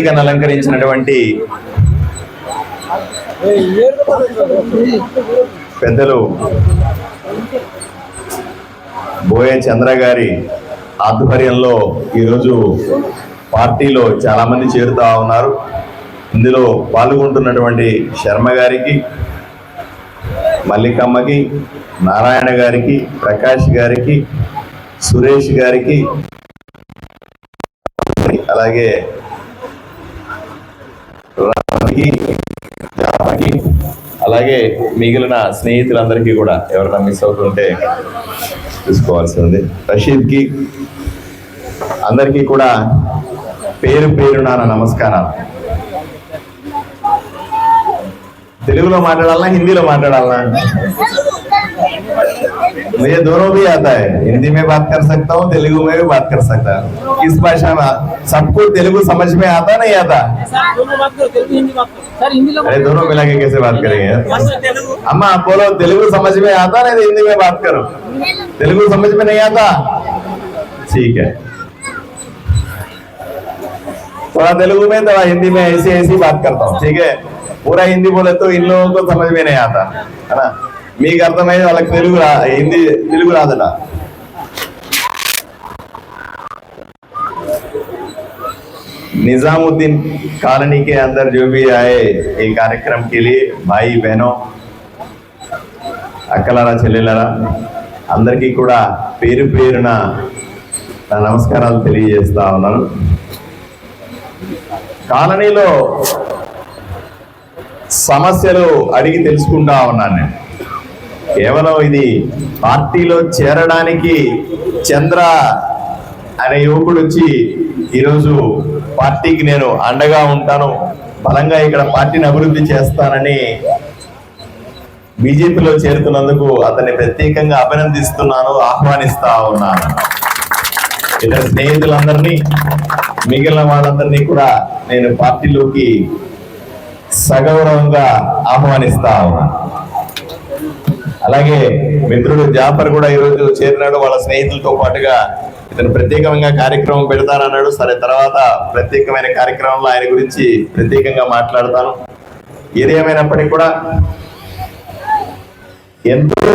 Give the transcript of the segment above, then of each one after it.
వేదికను అలంకరించినటువంటి పెద్దలు బోయే చంద్ర గారి ఆధ్వర్యంలో ఈరోజు పార్టీలో చాలామంది చేరుతూ చేరుతా ఉన్నారు. ఇందులో పాల్గొంటున్నటువంటి శర్మ గారికి మల్లికమ్మకి నారాయణ గారికి ప్రకాష్ గారికి సురేష్ గారికి అలాగే అలాగే మిగిలిన స్నేహితులందరికీ కూడా ఎవరైనా మిస్ అవుతుంటే చూసుకోవాల్సి ఉంది రషీద్కి అందరికీ కూడా పేరు పేరున నాన్న నమస్కారాలు. తెలుగులో మాట్లాడాలనా హిందీలో మాట్లాడాలనా मुझे दोनों भी आता है हिंदी में बात कर सकता हूँ तेलुगु में भी बात कर सकता हूँ किस भाषा में सबको तेलुगु समझ में आता नहीं आता दोनों बात करो तेलुगु हिंदी बात करो सर हिंदी लोग अरे दोनों मिला के कैसे बात करेंगे यार? तेलुगु अम्मा आप बोलो तेलुगु समझ में आता नहीं तो हिंदी में बात करो तेलुगु समझ में नहीं आता ठीक है थोड़ा तेलुगु में थोड़ा हिंदी में ऐसे ऐसी बात करता हूँ ठीक है पूरा हिंदी बोले तो इन लोगों को समझ में नहीं आता है ना మీకు అర్థమైంది వాళ్ళకి తెలుగు రా హిందీ తెలుగు రాదట निजामुद्दीन कॉलोनी के अंदर जो भी आए ये कार्यक्रम के लिए भाई बहनों అక్కలారా చెల్లెలరా అందరికీ కూడా పేరు పేరున నా నమస్కారాలు తెలియజేస్తా ఉన్నాను కాలనీలో సమస్యలు అడిగి తెలుసుకుంటా ఉన్నాను నేను. కేవలం ఇది పార్టీలో చేరడానికి చంద్ర అనే యువకుడు వచ్చి ఈరోజు పార్టీకి నేను అండగా ఉంటాను బలంగా ఇక్కడ పార్టీని అభివృద్ధి చేస్తానని బీజేపీలో చేరుతున్నందుకు అతన్ని ప్రత్యేకంగా అభినందిస్తున్నాను ఆహ్వానిస్తా ఉన్నాను. ఇతర స్నేహితులందరినీ మిగిలిన వాళ్ళందరినీ కూడా నేను పార్టీలోకి సగౌరవంగా ఆహ్వానిస్తా ఉన్నాను అలాగే మిత్రుడు జాఫర్ కూడా ఈరోజు చేరినాడు. వాళ్ళ స్నేహితులతో పాటుగా ఇతను ప్రత్యేకంగా కార్యక్రమం పెడతానన్నాడు. సరే తర్వాత ప్రత్యేకమైన కార్యక్రమంలో ఆయన గురించి ప్రత్యేకంగా మాట్లాడతాను. ఏది కూడా ఎంతో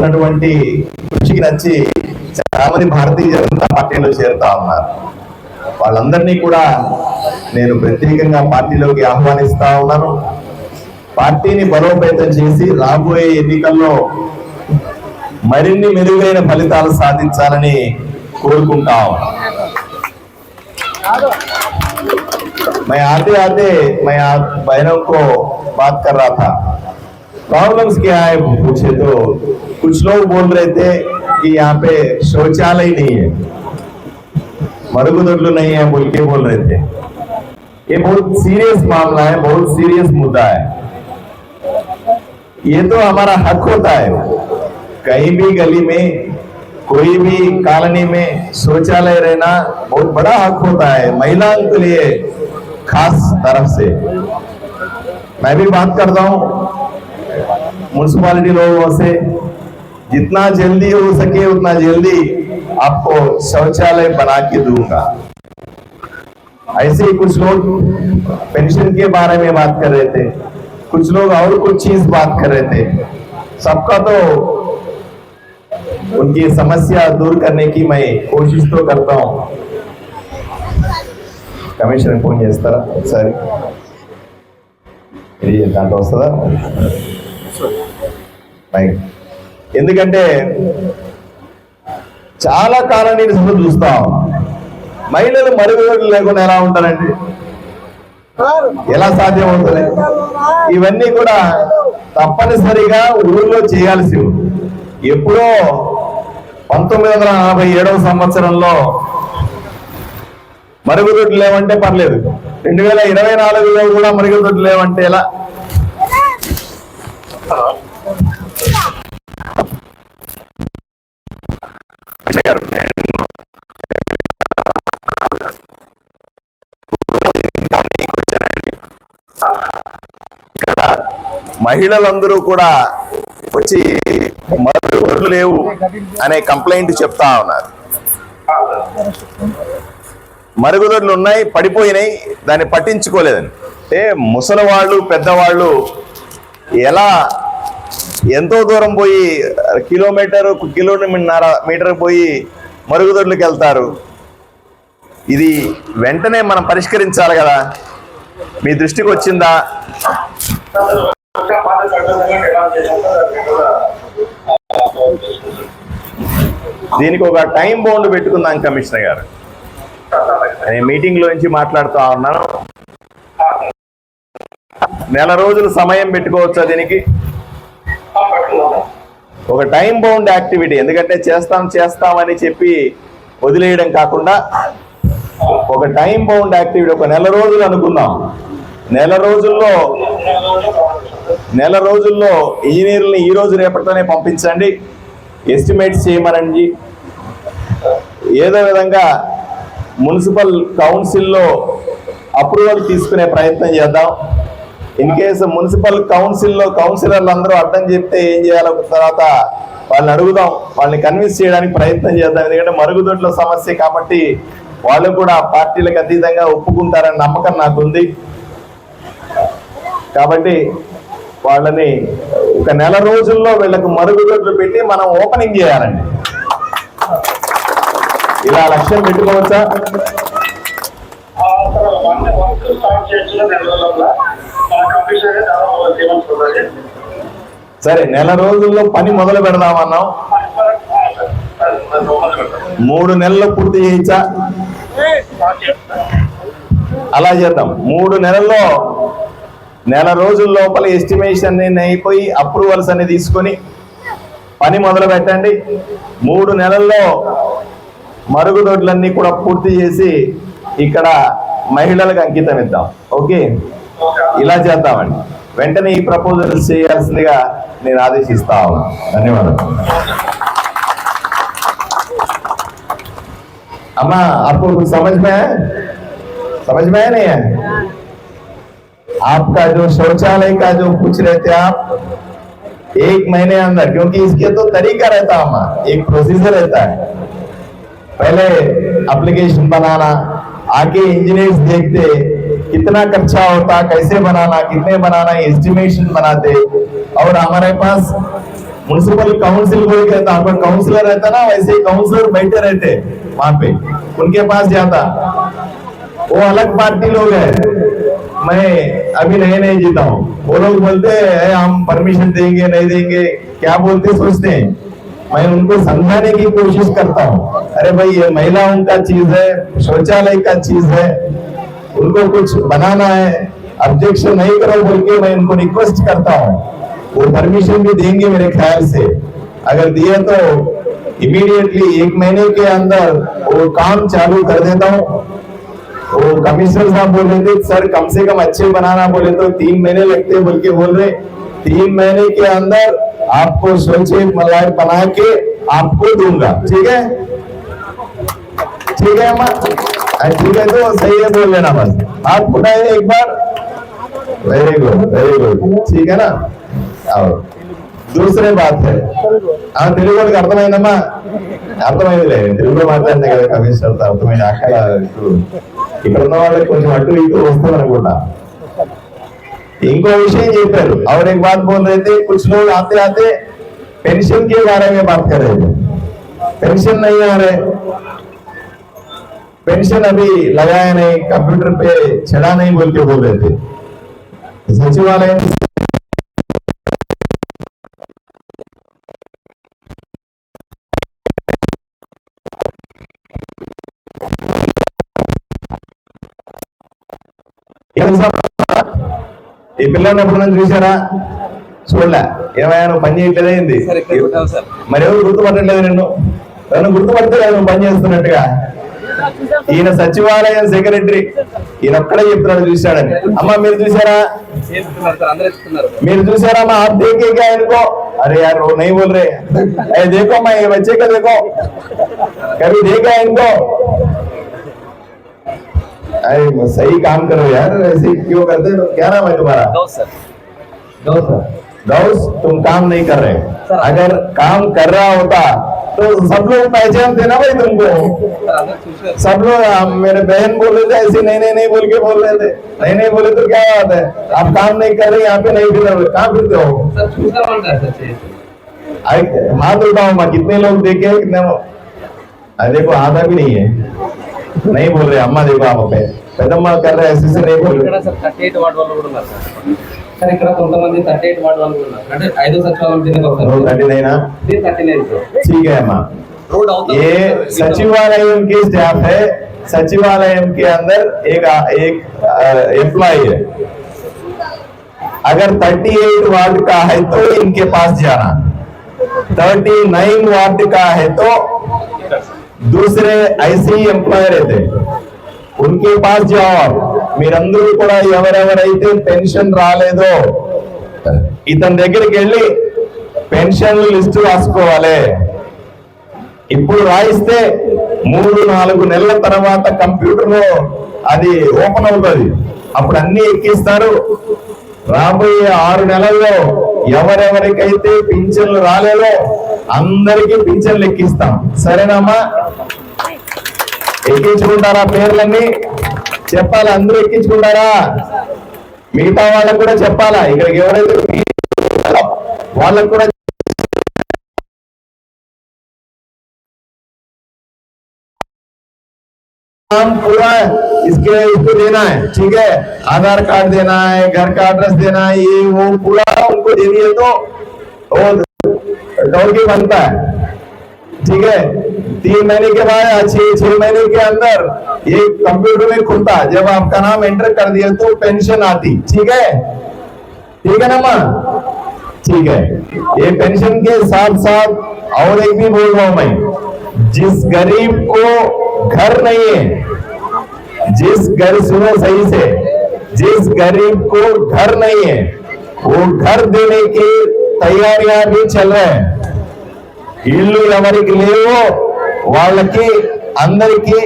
చేస్తున్నటువంటి కృషికి నచ్చి చాలా మంది భారతీయ జనతా పార్టీలో చేరుతా ఉన్నారు వాళ్ళందరినీ కూడా నేను ప్రత్యేకంగా పార్టీలోకి ఆహ్వానిస్తా ఉన్నాను పార్టీని బలోపేతం చేసి రాబోయే ఎన్నికల్లో మరిన్ని మెరుగైన ఫలితాలు సాధించాలని కోరుకుంటా ఉన్నాను मैं आते आते मैं आप बहनों को बात कर रहा था प्रॉब्लम्स क्या है पूछे तो कुछ लोग बोल रहे थे कि यहाँ पे शौचालय नहीं है। मरुगुदुल्लू नहीं है, बोल के बोल रहे थे। ये बहुत सीरियस मामला है, बहुत सीरियस मुद्दा है। ये तो हमारा हक होता है। कहीं भी गली में, कोई भी कॉलोनी में शौचालय रहना बहुत बड़ा हक होता है महिलाओं के लिए खास तरफ़ से। मैं भी बात करता हूँ म्यूनसिपालिटी लोगों से जितना जल्दी हो सके उतना जल्दी आपको शौचालय बना के दूंगा ऐसे ही कुछ लोग पेंशन के बारे में बात कर रहे थे कुछ लोग और कुछ चीज बात कर रहे थे सबका तो उनकी समस्या दूर करने की मैं कोशिश तो करता हूँ కమిషన్ ఫోన్ చేస్తారా ఒకసారి ఇది దాంట్లో వస్తుందా రైట్. ఎందుకంటే చాలా కాలం నేను అసలు చూస్తాం. మహిళలు మరుగుదొడ్లు లేకుండా ఎలా ఉంటారండి? ఎలా సాధ్యం అవుతుంది ఇవన్నీ కూడా తప్పనిసరిగా ఊళ్ళో చేయాల్సి ఎప్పుడో పంతొమ్మిది వందల నలభై ఏడవ సంవత్సరంలో మరుగుదొడ్లు లేవంటే పర్లేదు. రెండు వేల ఇరవై నాలుగులో కూడా మరుగుదొడ్లు లేవంటే ఎలా? ఇక్కడ మహిళలందరూ కూడా వచ్చి మరుగుదొడ్లు లేవు అనే కంప్లైంట్ చెప్తా ఉన్నారు. మరుగుదొడ్లు ఉన్నాయి పడిపోయినాయి దాన్ని పట్టించుకోలేదని. అంటే ముసలి వాళ్ళు పెద్దవాళ్ళు ఎలా ఎంతో దూరం పోయి కిలోమీటర్ కిలోమీటర్ మీటర్ పోయి మరుగుదొడ్లకు వెళ్తారు. ఇది వెంటనే మనం పరిష్కరించాలి కదా? మీ దృష్టికి వచ్చిందా? దీనికి ఒక టైం బౌండ్ పెట్టుకుందాం కమిషనర్ గారు. నేను మీటింగ్లో నుంచి మాట్లాడుతూ ఉన్నాను. నెల రోజులు సమయం పెట్టుకోవచ్చా దీనికి? ఒక టైం బౌండ్ యాక్టివిటీ ఎందుకంటే చేస్తాం చేస్తామని చెప్పి వదిలేయడం కాకుండా ఒక టైం బౌండ్ యాక్టివిటీ ఒక నెల రోజులు అనుకుందాం. నెల రోజుల్లో నెల రోజుల్లో ఇంజనీర్లని ఈ రోజు రేపటితోనే పంపించండి ఎస్టిమేట్స్ చేయమనండి. ఏదో విధంగా మున్సిపల్ కౌన్సిల్లో అప్రూవల్ తీసుకునే ప్రయత్నం చేద్దాం. ఇన్ కేసు మున్సిపల్ కౌన్సిల్లో కౌన్సిలర్లు అందరూ అడ్డం చెప్తే ఏం చేయాలో తర్వాత వాళ్ళని అడుగుదాం. వాళ్ళని కన్విన్స్ చేయడానికి ప్రయత్నం చేద్దాం. ఎందుకంటే మరుగుదొడ్ల సమస్య కాబట్టి వాళ్ళు కూడా పార్టీలకు అతీతంగా ఒప్పుకుంటారని నమ్మకం నాకుంది. కాబట్టి వాళ్ళని ఒక నెల రోజుల్లో వీళ్ళకు మరుగుదొడ్లు పెట్టి మనం ఓపెనింగ్ చేయాలండి. ఇలా లక్ష్యం పెట్టుకోవచ్చా? సరే నెల రోజుల్లో పని మొదలు పెడదామన్నాం మూడు నెలలు పూర్తి చేయించా? అలా చేద్దాం. మూడు నెలల్లో నెల రోజుల లోపల ఎస్టిమేషన్ అయిపోయి అప్రూవల్స్ అన్ని తీసుకొని పని మొదలు పెట్టండి. మూడు నెలల్లో మరుగుదొడ్లన్నీ కూడా పూర్తి చేసి ఇక్కడ మహిళలకు అంకితం ఇద్దాం. ఓకే? ఇలా చేద్దామండి వెంటనే ఈ ప్రపోజల్ చేయాల్సిందిగా నేను ఆదేశిస్తా ఉన్నాను ధన్యవాదాలు अम्मा आपको कुछ समझ में है समझ में है नहीं है आपका जो शौचालय का जो पूछ रहे थे आप एक महीने अंदर क्योंकि इसके तो तरीका रहता है अम्मा एक प्रोसीजर रहता है पहले एप्लीकेशन बनाना आगे इंजीनियर्स देखते कितना खर्चा होता, कैसे बनाना, कितने बनाना एस्टिमेशन बनाते। और हमारे पास म्यूनसिपल काउंसिल बोल के रहता आपका काउंसलर रहता ना वैसे काउंसलर बैठे रहते वहाँ पे। उनके पास जाता। वो अलग पार्टी लोग है। मैं अभी नए नए जीता हूँ। वो लोग बोलते हैं हम परमिशन देंगे, नहीं देंगे, क्या बोलते सोचते हैं। मैं उनको समझाने की कोशिश करता हूँ। अरे भाई, ये महिलाओं का चीज़ है, शौचालय का चीज़ है उनको कुछ बनाना है। ऑब्जेक्शन नहीं करो बोल के मैं उनको रिक्वेस्ट करता हूँ। वो परमिशन भी देंगे मेरे ख्याल से। अगर दिए तो इमीडिएटली एक महीने के अंदर वो काम चालू कर देता हूँ। वो कमिश्नर साहब बोल रहे थे, सर, कम से कम अच्छे बनाना बोले तो तीन महीने लगते बोल के बोल रहे, तीन महीने के अंदर आपको स्वच्छ मलाई बना के आपको दूँगा। ठीक है? ठीक है, अम्मा? ठीक है तो सही है बोल लेना बस आप उठाए एक बार वेरी गुड वेरी गुड ठीक है ना और दूसरे बात है ఆ తెలుగు వాళ్ళకి అర్థమైందమ్మా అర్థమైందిలే తెలుగులో మాట్లాడితే కదా కమిషనర్ అర్థమైంది అక్కడ ఇప్పుడు ఇక్కడ ఉన్న వాళ్ళకి కొంచెం అటు ఇటు వస్తుంది అనుకుంటా ఇంకో విషయం చెప్పారు और एक बात बोल रहे थे कुछ लोग आते आते पेंशन के बारे में बात कर रहे थे पेंशन नहीं आ रहे पेंशन अभी लगाया नहीं कंप्यूटर पे चढ़ा नहीं बोल के बोल रहे थे सचिवालय ఏం సార్? ఈ పిల్లని ఎప్పుడైనా చూసారా చూడలే ఏమైనా నువ్వు పని చేయట్లేదా ఏంది మరి ఎవరు గుర్తుపట్టట్లేదు నిన్ను నన్ను గుర్తుపడితే నువ్వు పని చేస్తున్నట్టుగా ఈయన సచివాలయం సెక్రటరీ ఈయన ఒక్కడే చెప్తున్నాడు చూశాడని అమ్మా మీరు చూసారా చేస్తున్నారు సార్ అందరూ ఇస్తున్నారు మీరు చూసారా మా आप देखे क्या इनको अरे यार वो नहीं बोल रहे अरे देखो मैं ये बच्चे का देखो कभी देखा इनको अरे सही काम करो यार ऐसे क्यों करते हो क्या नाम है तुम्हारा గౌస్ సార్ गौस गौस तुम काम नहीं कर रहे अगर काम कर रहा होता तो सब लोग पहचानते ना भाई तुमको సార్ అందరూ చూసారు सब लोग आ, मेरे बहन बोल रहे थे ऐसे नहीं नहीं नहीं बोल के बोल रहे थे नहीं नहीं बोले तो क्या बात है आप काम नहीं कर रहे यहाँ पे नहीं फिर रहे कहाँ फिरते हो సార్ చూసామంటారు సార్ చేసి आई- हाथ उठाओ मैं कितने लोग देखे कितने अरे देखो आधा भी नहीं है नहीं बोल रहे अम्मा देखो आप पे पेदम्मा कर रहे ऐसे से नहीं बोल ఇక్కడ रहे సార్ థర్టీ ఎయిట్ వార్డు వాళ్ళు కూడా ఉన్నారు సార్ సార్ ఇక్కడ కొంతమంది థర్టీ ఎయిట్ వార్డు వాళ్ళు కూడా ఉన్నారు అంటే ఐదో సచివాలయం కిందకి रोड వస్తారు थर्टी नहीं ना ఇది థర్టీ నైన్ సార్ ठीक है अम्मा రోడ్ అవుతుంది ये सचिवालय की स्टाफ है सचिवालय के अंदर एक एक एम्प्लॉय है अगर 38 वार्ड का है तो इनके पास जाना 39 वार्ड का है तो दूसरे ऐसे ही ఎంప్లాయ్ रहते उनके पास जाओ आप మీరందరూ కూడా ఎవరెవరైతే పెన్షన్ రాలేదో ఇతని దగ్గరికి వెళ్ళి పెన్షన్లు లిస్టు రాసుకోవాలి. ఇప్పుడు రాయిస్తే మూడు నాలుగు నెలల తర్వాత కంప్యూటర్లో అది ఓపెన్ అవుతుంది. అప్పుడు అన్ని ఎక్కిస్తారు. రాబోయే ఆరు నెలల్లో ఎవరెవరికైతే పింఛన్లు రాలేదో అందరికీ పింఛన్లు ఎక్కిస్తాం. సరేనమ్మా? ఎక్కించుకుంటారా పేర్లన్నీ? చెప్పాలా అందరూ ఎక్కించుకుంటారా మిగతా వాళ్ళకు కూడా చెప్పాలా ఇక్కడికి ఎవరైతే వాళ్ళకు కూడా नाम पूरा इसके इसको देना है ठीक है आधार कार्ड देना है घर का एड्रेस देना है ये वो पूरा उनको दे दिए तो वो डॉगी बनता है ठीक है? तीन महीने के बाद छह छह महीने के अंदर ये कंप्यूटर में खुलता जब आपका नाम एंटर कर दिया तो पेंशन आती। ठीक है? ठीक है ना, माँ? ठीक है। ये पेंशन के साथ साथ और एक भी बोल रहा हूँ मैं। जिस गरीब को घर नहीं है, जिस घर सुनो सही से, जिस गरीब को घर नहीं है, वो घर देने की तैयारियाँ भी चल रहे हैं। ఇల్లు ఎవరికి లేవో వాళ్ళకి అందరికీ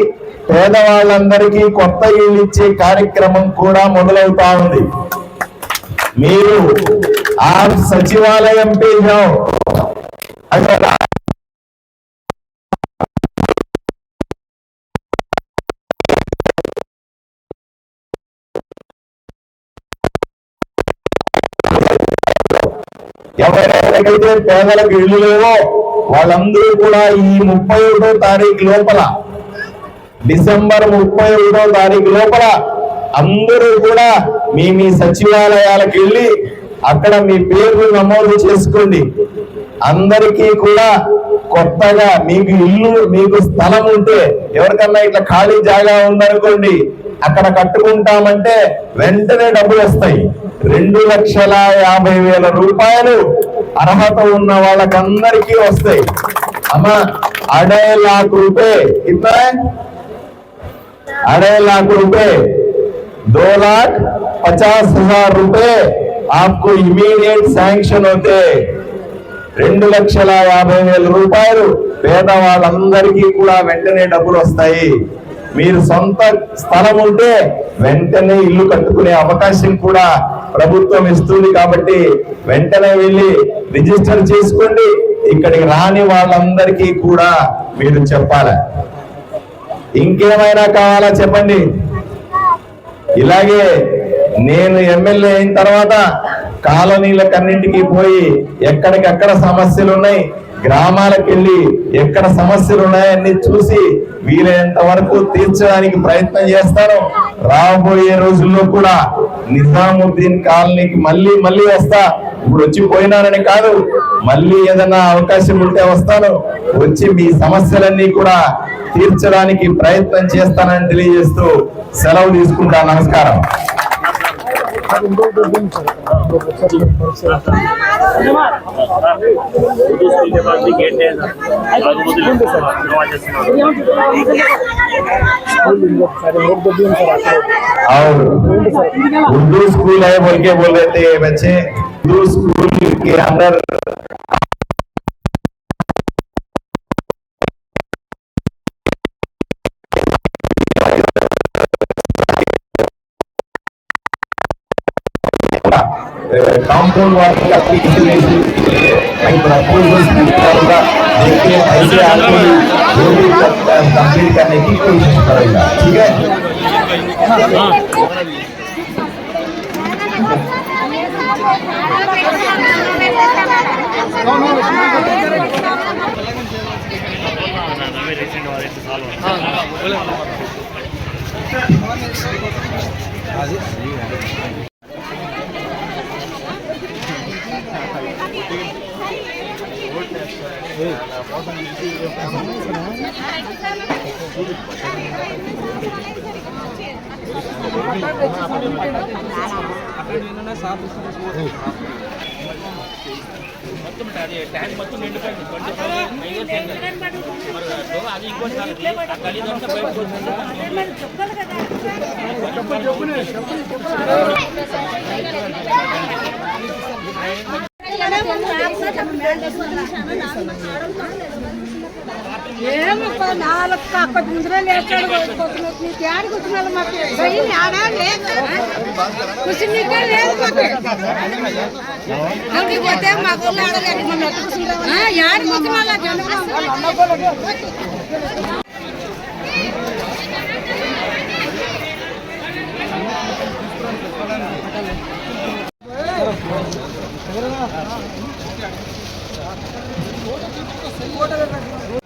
పేదవాళ్ళందరికీ కొత్త ఇల్లు ఇచ్చే కార్యక్రమం కూడా మొదలవుతా ఉంది. మీరు ఆ సచివాలయం పేజాం. ఎవరెవరికైతే పేదలకు ఇల్లు లేవో వాళ్ళందరూ కూడా ఈ ముప్పై ఒకటో తారీఖు లోపల డిసెంబర్ ముప్పై ఒకటో తారీఖు లోపల అందరూ కూడా మీ మీ సచివాలయాలకు వెళ్ళి అక్కడ మీ పేర్లు నమోదు చేసుకోండి. అందరికీ కూడా కొత్తగా మీకు ఇల్లు మీకు స్థలం ఉంటే ఎవరికన్నా ఇట్లా ఖాళీ జాగా ఉందనుకోండి అక్కడ కట్టుకుంటామంటే వెంటనే డబ్బులు వస్తాయి. రెండు లక్షల యాభై వేల రూపాయలు అర్హత ఉన్న వాళ్ళకందరికీ వస్తాయి. అమ్మ అడేలాక్ రూపే. కింద అడేలాక్ రూపే. దో लाख పచాస్ హజార్ రూపే. आपको ఇమీడియట్ శాంక్షన్ అవుతే రెండు లక్షల యాభై వేల రూపాయలు. పేదవాళ్ళందరికీ కూడా వెంటనే డబ్బులు వస్తాయి. మీరు సొంత స్థలం ఉంటే వెంటనే ఇల్లు కట్టుకునే అవకాశం కూడా ప్రభుత్వం ఇస్తుంది కాబట్టి వెంటనే వెళ్ళి రిజిస్టర్ చేసుకోండి. ఇక్కడికి రాని వాళ్ళందరికీ కూడా మీరు చెప్పాలి. ఇంకేమైనా కావాలా చెప్పండి? ఇలాగే నేను ఎమ్మెల్యే అయిన తర్వాత కాలనీలకన్నింటికి పోయి ఎక్కడికెక్కడ సమస్యలు ఉన్నాయి గ్రామాలకు వెళ్ళి ఎక్కడ సమస్యలు ఉన్నాయని చూసి వీలైనంత వరకు తీర్చడానికి ప్రయత్నం చేస్తాను. రాబోయే రోజుల్లో కూడా నిజాముద్దీన్ కాలనీకి మళ్ళీ మళ్ళీ వస్తా. ఇప్పుడు వచ్చి పోయినానని కాదు మళ్ళీ ఏదైనా అవకాశం ఉంటే వస్తాను. వచ్చి మీ సమస్యలన్నీ కూడా తీర్చడానికి ప్రయత్నం చేస్తానని తెలియజేస్తూ సెలవు తీసుకుంటా. నమస్కారం. और उर्दू स्कूल है बोल के बोल रहे थे बच्चे उर्दू स्कूल के अंदर काउंटर वाले का इंटीग्रेशन होगा देखिए ऐसे आदमी जो भी कंप्लीट करने की कोशिश करेगा ठीक है మొత్తం అది ట్యాంక్ మొత్తం నిండిపోయింది ట్వంటీ ఫైవ్ అది ఇంకోటి గలీదంతా బయటకు ఏమి నాలుగు పక్క ముందర లేచాడు కొట్టుకున్నట్టు తేడు కూర్చున్నాడు మాకు సైన్ ఆడా లేదు కూర్చునికే లేదు మాకు అక్కడికి పోతే మాకు ఆడలేక మనం ఎట్టు కూర్చుంటాం యాడి కూర్చున్నా జనం మతం రాను